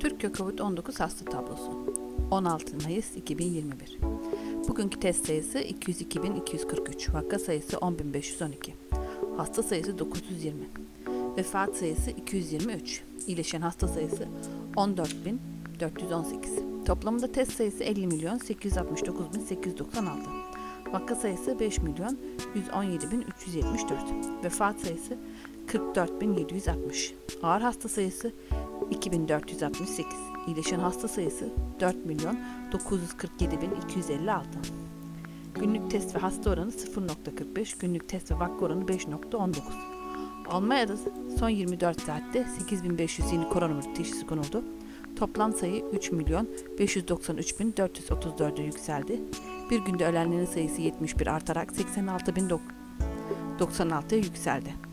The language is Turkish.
Türkiye Covid-19 hasta tablosu. 16 Mayıs 2021 Bugünkü test sayısı 202.243, vaka sayısı 10.512, hasta sayısı 920, vefat sayısı 223, iyileşen hasta sayısı 14.418. Toplamında test sayısı 50 milyon 869.896, vaka sayısı 5 milyon 117.374, vefat sayısı 44.760, ağır hasta sayısı 2468. İyileşen hasta sayısı 4 milyon 947 bin 256. Günlük test ve hasta oranı 0.45, günlük test ve vaka oranı 5.19. Almanya'da son 24 saatte 8500 yeni koronavirüs teşhisi konuldu. Toplam sayı 3 milyon 593 bin 434'e yükseldi. Bir günde ölenlerin sayısı 71 artarak 86 bin 96'ya yükseldi.